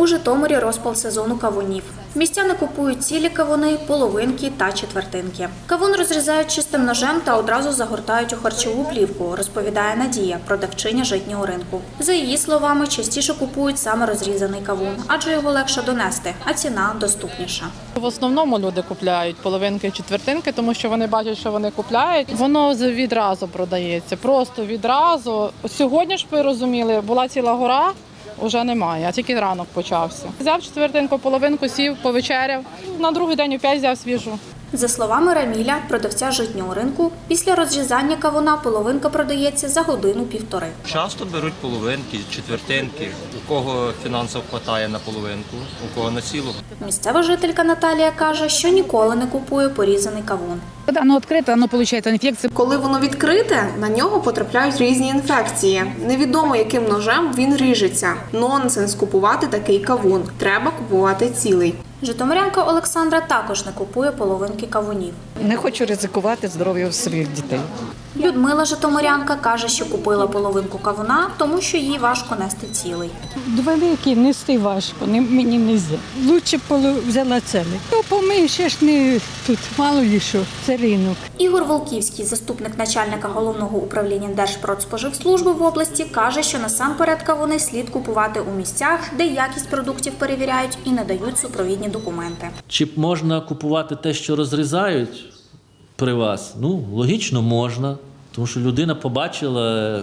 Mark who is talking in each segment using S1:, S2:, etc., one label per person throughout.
S1: У Житомирі розпал сезону кавунів. Містяни купують цілі кавуни, половинки та четвертинки. Кавун розрізають чистим ножем та одразу загортають у харчову плівку, розповідає Надія, продавчиня житнього ринку. За її словами, частіше купують саме розрізаний кавун, адже його легше донести, а ціна доступніша.
S2: В основному люди купляють половинки і четвертинки, тому що вони бачать, що вони купляють. Воно відразу продається, просто відразу. Сьогодні ж ви розуміли, була ціла гора. Уже немає, а тільки ранок почався. Взяв четвертинку, половинку сів, повечеряв. На другий день опять взяв свіжу.
S1: За словами Раміля, продавця житнього ринку, після розрізання кавуна половинка продається за годину-півтори.
S3: Часто беруть половинки, четвертинки. У кого фінансів вистачає на половинку, у кого на цілу.
S1: Місцева жителька Наталія каже, що ніколи не купує порізаний кавун.
S4: Когда оно открыто, оно получает инфекцию.
S5: Коли воно відкрите, на нього потрапляють різні інфекції. Невідомо, яким ножем він ріжеться. Нонсенс купувати такий кавун. Треба купувати цілий.
S1: Житомирянка Олександра також не купує половинки кавунів.
S6: Не хочу ризикувати здоров'ям своїх дітей.
S1: Людмила Житомирянка каже, що купила половинку кавуна, тому що їй важко нести цілий.
S7: Великі нести важко, не, мені не можна. Лучше взяла цілий. Ну, помиєш, ще ж не тут, мало ли що, це ринок.
S1: Ігор Волківський, заступник начальника головного управління Держпродспоживслужби в області, каже, що насамперед кавуни слід купувати у місцях, де якість продуктів перевіряють і надають супровідні документи.
S8: Чи можна купувати те, що розрізають при вас? Ну, логічно, можна, тому що людина побачила,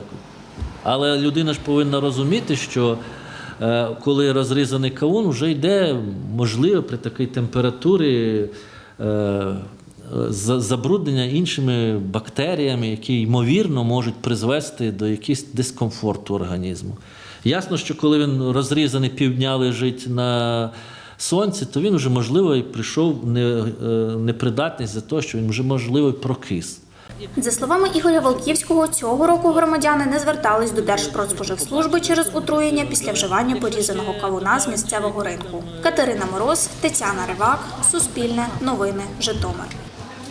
S8: але людина ж повинна розуміти, що е, коли розрізаний кавун, вже йде, можливо, при такій температурі. е, Забруднення іншими бактеріями, які ймовірно можуть призвести до якогось дискомфорту організму. Ясно, що коли він розрізаний півдня лежить на сонці, то він вже, можливо, і прийшов не, непридатність непридатний за те, що він вже, можливо, прокис.
S1: За словами Ігоря Волківського, цього року громадяни не звертались до Держпродспоживслужби через отруєння після вживання порізаного кавуна з місцевого ринку. Катерина Мороз, Тетяна Ривак, Суспільне, Новини, Житомир.